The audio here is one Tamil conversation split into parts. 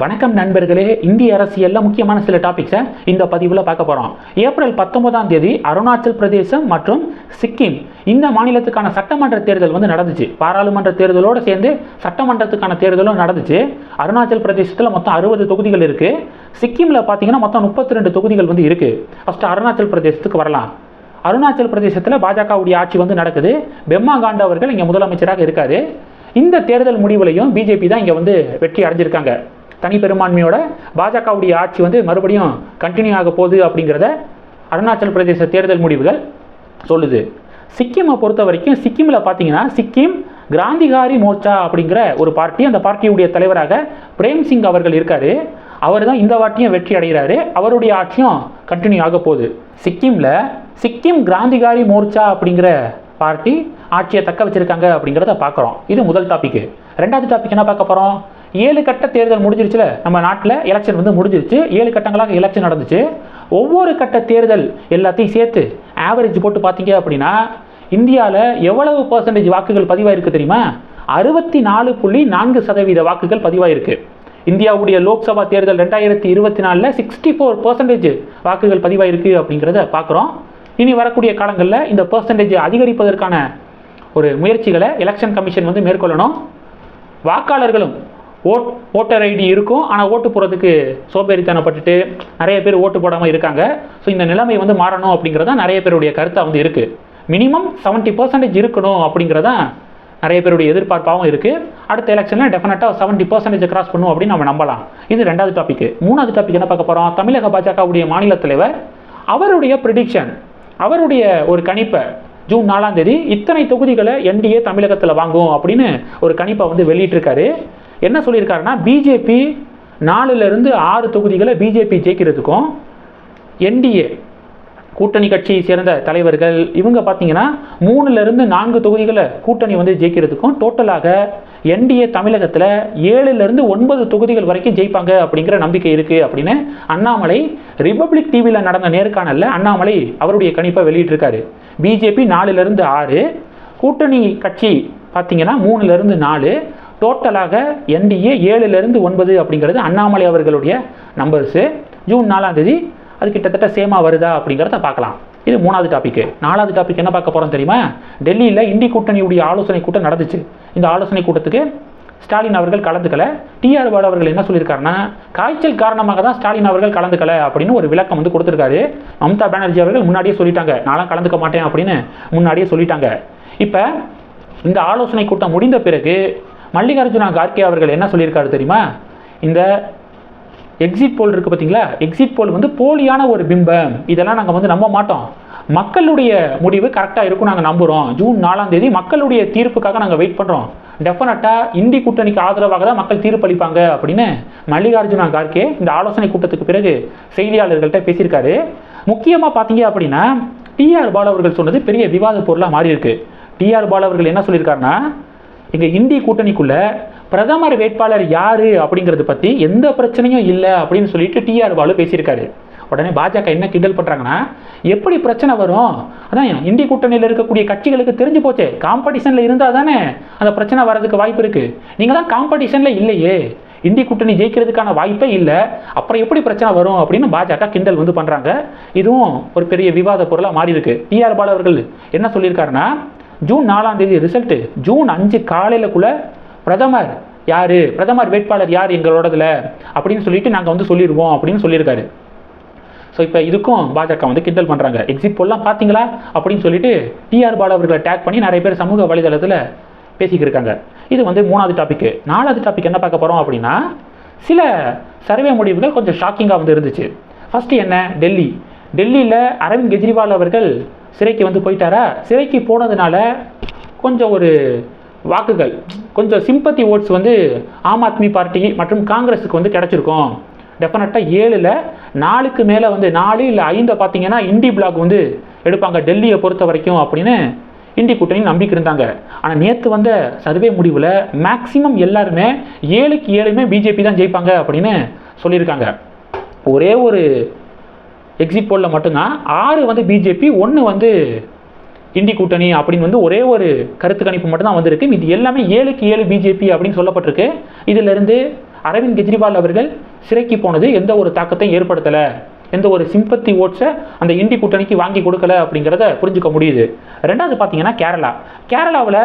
வணக்கம் நண்பர்களே இந்திய அரசியல்ல முக்கியமான சில டாபிக்ஸை இந்த பதிவில் பார்க்க போகிறோம் ஏப்ரல் பத்தொன்பதாம் தேதி அருணாச்சல் பிரதேசம் மற்றும் சிக்கிம். இந்த மாநிலத்துக்கான சட்டமன்ற தேர்தல் வந்து நடந்துச்சு. பாராளுமன்ற தேர்தலோடு சேர்ந்து சட்டமன்றத்துக்கான தேர்தலும் நடந்துச்சு. அருணாச்சல் பிரதேசத்தில் மொத்தம் அறுபது தொகுதிகள் இருக்குது சிக்கிமில் பார்த்தீங்கன்னா மொத்தம் முப்பத்தி ரெண்டு தொகுதிகள் வந்து இருக்குது ஃபஸ்ட்டு அருணாச்சல் பிரதேசத்துக்கு வரலாம். அருணாச்சல் பிரதேசத்தில் பாஜகவுடைய ஆட்சி வந்து நடக்குது. பெம்மா காண்டா அவர்கள் இங்கே முதலமைச்சராக இருக்காரு. இந்த தேர்தல் முடிவுலையும் பிஜேபி தான் இங்கே வந்து வெற்றி அடைஞ்சிருக்காங்க. தனி பெரும்பான்மையோட பாஜகவுடைய ஆட்சி வந்து மறுபடியும் கண்டினியூ ஆக போகுது அப்படிங்கிறத அருணாச்சல் பிரதேச தேர்தல் முடிவுகள் சொல்லுது. சிக்கிமை பொறுத்த வரைக்கும் சிக்கிமில் பார்த்தீங்கன்னா சிக்கிம் கிராந்திகாரி மோர்ச்சா அப்படிங்கிற ஒரு பார்ட்டி அந்த பார்ட்டியுடைய தலைவராக பிரேம் சிங் அவர்கள் இருக்கார். அவர் தான் இந்த வாட்டியும் வெற்றி அடைகிறாரு. அவருடைய ஆட்சியும் கண்டினியூ ஆக போகுது. சிக்கிமில் சிக்கிம் கிராந்திகாரி மோர்ச்சா அப்படிங்கிற பார்ட்டி ஆட்சியை தக்க வச்சுருக்காங்க அப்படிங்கிறத பார்க்குறோம் இது முதல் டாப்பிக்கு ரெண்டாவது டாபிக் என்ன பார்க்க போகிறோம் ஏழு கட்ட தேர்தல் முடிஞ்சிருச்சுல நம்ம நாட்டில் எலெக்ஷன் வந்து முடிஞ்சிருச்சு. ஏழு கட்டங்களாக எலெக்ஷன் நடந்துச்சு. ஒவ்வொரு கட்ட தேர்தல் எல்லாத்தையும் சேர்த்து ஆவரேஜ் போட்டு பார்த்தீங்க அப்படின்னா இந்தியாவில் எவ்வளவு பர்சன்டேஜ் வாக்குகள் பதிவாயிருக்கு தெரியுமா? அறுபத்தி நாலு புள்ளி நான்கு சதவீத வாக்குகள் பதிவாயிருக்கு. இந்தியாவுடைய லோக்சபா தேர்தல் ரெண்டாயிரத்தி இருபத்தி நாலில் சிக்ஸ்டி ஃபோர் பர்சன்டேஜ் வாக்குகள் பதிவாயிருக்கு அப்படிங்கிறத பார்க்குறோம். இனி வரக்கூடிய காலங்களில் இந்த பர்சன்டேஜ் அதிகரிப்பதற்கான ஒரு முயற்சிகளை எலெக்ஷன் கமிஷன் வந்து மேற்கொள்ளணும். வாக்காளர்களும் ஓட் ஓட்டர் ஐடி இருக்கும். ஆனால் ஓட்டு போகிறதுக்கு சோம்பேறித்தனப்பட்டுட்டு நிறைய பேர் ஓட்டு போடாமல் இருக்காங்க. ஸோ இந்த நிலைமை வந்து மாறணும் அப்படிங்கிறது தான் நிறைய பேருடைய கருத்தாக வந்து இருக்குது மினிமம் செவன்ட்டி பர்சன்டேஜ் இருக்கணும் அப்படிங்கிறதான் நிறைய பேருடைய எதிர்பார்ப்பாகவும் இருக்குது அடுத்த எலெக்ஷனில் டெஃபினட்டாக செவன்ட்டி பர்சன்டேஜ் கிராஸ் பண்ணும் அப்படின்னு நம்ம நம்பலாம். இது ரெண்டாவது டாபிக் மூணாவது டாபிக் என்ன பார்க்க போகிறோம் தமிழக பாஜகவுடைய மாநில தலைவர் அவருடைய ப்ரிடிக்ஷன் அவருடைய ஒரு கணிப்பை ஜூன் நாலாம் தேதி இத்தனை தொகுதிகளை என்டிஏ தமிழகத்தில் வாங்கும் அப்படின்னு ஒரு கணிப்பை வந்து வெளியிட்டிருக்காரு. என்ன சொல்லியிருக்காருன்னா பிஜேபி நாலுலேருந்து ஆறு தொகுதிகளை பிஜேபி ஜெயிக்கிறதுக்கும் என்டிஏ கூட்டணி கட்சியை சேர்ந்த தலைவர்கள் இவங்க பார்த்தீங்கன்னா மூணுலேருந்து நான்கு தொகுதிகளை கூட்டணி வந்து ஜெயிக்கிறதுக்கும் டோட்டலாக என்டிஏ தமிழகத்தில் ஏழுலேருந்து ஒன்பது தொகுதிகள் வரைக்கும் ஜெயிப்பாங்க அப்படிங்கிற நம்பிக்கை இருக்குது அப்படின்னு அண்ணாமலை ரிப்பப்ளிக் டிவியில் நடந்த நேர்காணலில் அண்ணாமலை அவருடைய கணிப்பை வெளியிட்டிருக்காரு. பிஜேபி நாலுலேருந்து ஆறு கூட்டணி கட்சி பார்த்தீங்கன்னா மூணுலேருந்து நாலு டோட்டலாக என்டிஏ ஏழுலேருந்து ஒன்பது அப்படிங்கிறது அண்ணாமலை அவர்களுடைய நம்பர்ஸு ஜூன் நாலாம் தேதி அது கிட்டத்தட்ட சேமாக வருதா அப்படிங்கிறத பார்க்கலாம். இது மூணாவது டாபிக் நாலாவது டாபிக் என்ன பார்க்க போகிறோம் தெரியுமா? டெல்லியில் இந்தி கூட்டணியுடைய ஆலோசனை கூட்டம் நடந்துச்சு. இந்த ஆலோசனை கூட்டத்துக்கு ஸ்டாலின் அவர்கள் கலந்துக்கல. டிஆர் பாலு அவர்கள் என்ன சொல்லியிருக்காருன்னா காய்ச்சல் காரணமாக தான் ஸ்டாலின் அவர்கள் கலந்துக்கல அப்படின்னு ஒரு விளக்கம் வந்து கொடுத்துருக்காரு. மம்தா பானர்ஜி அவர்கள் முன்னாடியே சொல்லிட்டாங்க. நான்லாம் கலந்துக்க மாட்டேன் அப்படின்னு முன்னாடியே சொல்லிட்டாங்க. இப்போ இந்த ஆலோசனை கூட்டம் முடிந்த பிறகு மல்லிகார்ஜுனா கார்கே அவர்கள் என்ன சொல்லியிருக்காரு தெரியுமா? இந்த எக்ஸிட் போல் இருக்குது பார்த்தீங்களா? எக்ஸிட் போல் வந்து போலியான ஒரு பிம்பம். இதெல்லாம் நாங்கள் வந்து நம்ப மாட்டோம். மக்களுடைய முடிவு கரெக்டாக இருக்கும் நாங்கள் நம்புகிறோம் ஜூன் நாலாம் தேதி மக்களுடைய தீர்ப்புக்காக நாங்கள் வெயிட் பண்ணுறோம் டெஃபினட்டாக இந்தி கூட்டணிக்கு ஆதரவாக தான் மக்கள் தீர்ப்பளிப்பாங்க அப்படின்னு மல்லிகார்ஜுனா கார்கே இந்த ஆலோசனை கூட்டத்துக்கு பிறகு செய்தியாளர்கள்ட்ட பேசியிருக்காரு. முக்கியமாக பார்த்தீங்க அப்படின்னா டிஆர் பாலு அவர்கள் சொன்னது பெரிய விவாத பொருளாக மாறி இருக்கு டிஆர் பாலு அவர்கள் என்ன சொல்லியிருக்காருன்னா எங்கள் இந்தி கூட்டணிக்குள்ள பிரதமர் வேட்பாளர் யாரு அப்படிங்கிறது பற்றி எந்த பிரச்சனையும் இல்லை அப்படின்னு சொல்லிட்டு டிஆர் பாலு பேசியிருக்காரு. உடனே பாஜக என்ன கிண்டல் பண்ணுறாங்கன்னா எப்படி பிரச்சனை வரும்? அதான் இந்தி கூட்டணியில் இருக்கக்கூடிய கட்சிகளுக்கு தெரிஞ்சு போச்சே. காம்படிஷனில் இருந்தால் தானே அந்த பிரச்சனை வர்றதுக்கு வாய்ப்பு இருக்குது நீங்கள் தான் காம்படிஷனில் இல்லையே. இந்தி கூட்டணி ஜெயிக்கிறதுக்கான வாய்ப்பே இல்லை. அப்புறம் எப்படி பிரச்சனை வரும் அப்படின்னு பாஜக கிண்டல் வந்து பண்ணுறாங்க இதுவும் ஒரு பெரிய விவாத பொருளாக மாறி இருக்கு டிஆர் பாலு அவர்கள் என்ன சொல்லியிருக்காருன்னா ஜூன் நாலாம் தேதி ரிசல்ட்டு ஜூன் அஞ்சு காலையிலக்குள்ள பிரதமர் யார்? பிரதமர் வேட்பாளர் யார் எங்களோடதில் அப்படின்னு சொல்லிட்டு நாங்கள் வந்து சொல்லிடுவோம் அப்படின்னு சொல்லியிருக்காரு. ஸோ இப்போ இதுக்கும் பாஜக வந்து கிண்டல் பண்ணுறாங்க எக்ஸிட் போல்லாம் பார்த்தீங்களா அப்படின்னு சொல்லிட்டு டிஆர் பாலு அவர்களை டேக் பண்ணி நிறைய பேர் சமூக வலைதளத்தில் பேசிக்கிட்டு இருக்காங்க. இது வந்து மூணாவது டாபிக் நாலாவது டாபிக் என்ன பார்க்க போகிறோம் அப்படின்னா சில சர்வே முடிவுகள் கொஞ்சம் ஷாக்கிங்காக வந்து இருந்துச்சு. ஃபஸ்ட்டு என்ன? டெல்லி. டெல்லியில் அரவிந்த் கெஜ்ரிவால் அவர்கள் சிறைக்கு வந்து போயிட்டாரா? சிறைக்கு போனதுனால கொஞ்சம் ஒரு வாக்குகள் கொஞ்சம் சிம்பத்தி ஓட்ஸ் வந்து ஆம் ஆத்மி பார்ட்டி மற்றும் காங்கிரஸுக்கு வந்து கிடச்சிருக்கும். டெஃபினட்டாக ஏழில் நாலுக்கு மேலே வந்து நாலு இல்லை ஐந்தை பார்த்தீங்கன்னா இண்டி பிளாக் வந்து எடுப்பாங்க டெல்லியை பொறுத்த வரைக்கும் அப்படின்னு இந்தி கூட்டணி நம்பிக்கை இருந்தாங்க. ஆனால் நேற்று வந்த சர்வே முடிவில் மேக்சிமம் எல்லாருமே ஏழுக்கு ஏழுமே பிஜேபி தான் ஜெயிப்பாங்க அப்படின்னு சொல்லியிருக்காங்க. ஒரே ஒரு எக்ஸிட் போலில் மட்டும்தான் ஆறு வந்து பிஜேபி ஒன்று வந்து இந்தி கூட்டணி அப்படின்னு வந்து ஒரே ஒரு கருத்து கணிப்பு மட்டும்தான் வந்திருக்கு. இது எல்லாமே ஏழுக்கு ஏழு பிஜேபி அப்படின்னு சொல்லப்பட்டிருக்கு. இதிலிருந்து அரவிந்த் கெஜ்ரிவால் அவர்கள் சிறைக்கு போனது எந்த ஒரு தாக்கத்தையும் ஏற்படுத்தலை. எந்த ஒரு சிம்பத்தி ஓட்ஸை அந்த இண்டி கூட்டணிக்கு வாங்கி கொடுக்கல அப்படிங்கிறத புரிஞ்சுக்க முடியுது. ரெண்டாவது பார்த்தீங்கன்னா கேரளா. கேரளாவில்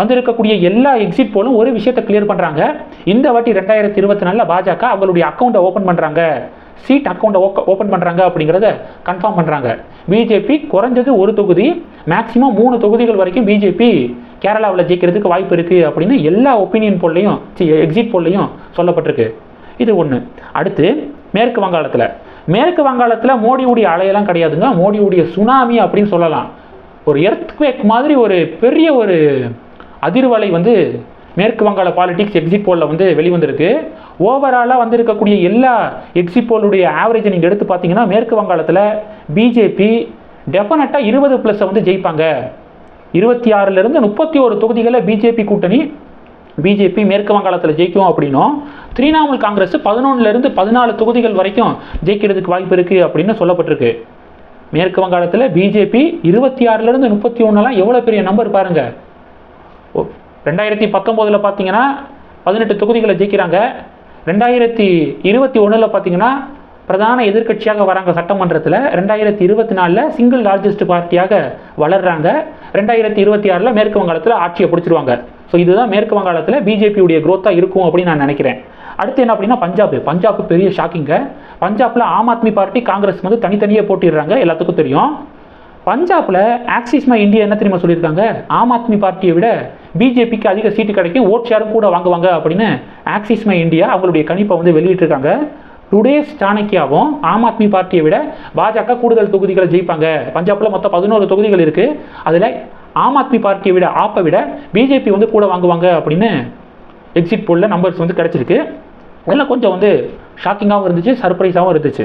வந்திருக்கக்கூடிய எல்லா எக்ஸிட் போலும் ஒரு விஷயத்தை கிளியர் பண்ணுறாங்க இந்த வாட்டி ரெண்டாயிரத்தி இருபத்தி நாலில் பாஜக அவங்களுடைய அக்கௌண்ட்டை ஓப்பன் பண்ணுறாங்க சீட் அக்கௌண்ட்டை ஓப்பன் பண்ணுறாங்க அப்படிங்கிறத கன்ஃபார்ம் பண்ணுறாங்க பிஜேபி குறைஞ்சது ஒரு தொகுதி மேக்ஸிமம் மூணு தொகுதிகள் வரைக்கும் பிஜேபி கேரளாவில் ஜெயிக்கிறதுக்கு வாய்ப்பு இருக்குது அப்படின்னு எல்லா ஒப்பீனியன் போல்லையும் எக்ஸிட் போல்லையும் சொல்லப்பட்டிருக்கு. இது ஒன்று அடுத்து மேற்கு வங்காளத்தில். மேற்கு வங்காளத்தில் மோடியுடைய அலையெல்லாம் கிடையாதுங்க. மோடியுடைய சுனாமி அப்படின்னு சொல்லலாம். ஒரு எர்த்குவேக் மாதிரி ஒரு பெரிய ஒரு அதிர்வலை வந்து மேற்கு வங்காள பாலிடிக்ஸ் எக்ஸிட் போலில் வந்து வெளிவந்திருக்கு. ஓவராலாக வந்திருக்கக்கூடிய எல்லா எக்ஸிட் போலுடைய ஆவரேஜை நீங்கள் எடுத்து பார்த்தீங்கன்னா மேற்கு வங்காளத்தில் பிஜேபி டெஃபினட்டாக இருபது ப்ளஸ்ஸை வந்து ஜெயிப்பாங்க. இருபத்தி ஆறுலேருந்து முப்பத்தி ஒரு தொகுதிகளில் பிஜேபி கூட்டணி பிஜேபி மேற்கு வங்காளத்தில் ஜெயிக்கும் அப்படின்னும் திரிணாமுல் காங்கிரஸ் பதினொன்றுலேருந்து பதினாலு தொகுதிகள் வரைக்கும் ஜெயிக்கிறதுக்கு வாய்ப்பு இருக்குது அப்படின்னு சொல்லப்பட்டிருக்கு. மேற்கு வங்காளத்தில் பிஜேபி இருபத்தி ஆறுலேருந்து முப்பத்தி ஒன்றுலாம் எவ்வளோ பெரிய நம்பர் பாருங்கள் ஓ ரெண்டாயிரத்தி பத்தொம்போதில் பார்த்தீங்கன்னா பதினெட்டு தொகுதிகளை ஜெயிக்கிறாங்க. ரெண்டாயிரத்தி இருபத்தி ஒன்றில் பார்த்தீங்கன்னா பிரதான எதிர்க்கட்சியாக வராங்க சட்டமன்றத்தில். ரெண்டாயிரத்தி இருபத்தி நாலில் சிங்கிள் லார்ஜஸ்ட் பார்ட்டியாக வளர்கிறாங்க ரெண்டாயிரத்தி இருபத்தி ஆறில் மேற்கு வங்காளத்தில் ஆட்சியை பிடிச்சிருவாங்க. ஸோ இதுதான் மேற்கு வங்காளத்தில் பிஜேபியுடைய க்ரோத்தாக இருக்கும் அப்படின்னு நான் நினைக்கிறேன். அடுத்து என்ன அப்படின்னா பஞ்சாப். பஞ்சாப் பெரிய ஷாக்கிங்க பஞ்சாப்பில் ஆம் ஆத்மி பார்ட்டி காங்கிரஸ் வந்து தனித்தனியே போட்டிடுறாங்க. எல்லாத்துக்கும் தெரியும். பஞ்சாபில் ஆக்சிஸ் மை இந்தியா என்ன தெரியுமா சொல்லியிருக்காங்க? ஆம் ஆத்மி பார்ட்டியை விட பிஜேபிக்கு அதிக சீட்டு கிடைக்கும் ஓட் ஷேரும் கூட வாங்குவாங்க அப்படின்னு ஆக்சிஸ் மை இந்தியா அவங்களுடைய கணிப்பை வந்து வெளியிட்டிருக்காங்க. டுடேஸ் சாணக்கியாவும் ஆம் ஆத்மி பார்ட்டியை விட பாஜக கூடுதல் தொகுதிகளை ஜெயிப்பாங்க. பஞ்சாப்ல மொத்தம் பதினோரு தொகுதிகள் இருக்கு. அதில் ஆம் ஆத்மி பார்ட்டியை விட ஆப்பை விட பிஜேபி வந்து கூட வாங்குவாங்க அப்படின்னு எக்ஸிட் போலில் நம்பர்ஸ் வந்து கிடச்சிருக்கு. இதெல்லாம் கொஞ்சம் வந்து ஷாக்கிங்காகவும் இருந்துச்சு சர்ப்ரைஸாகவும் இருந்துச்சு.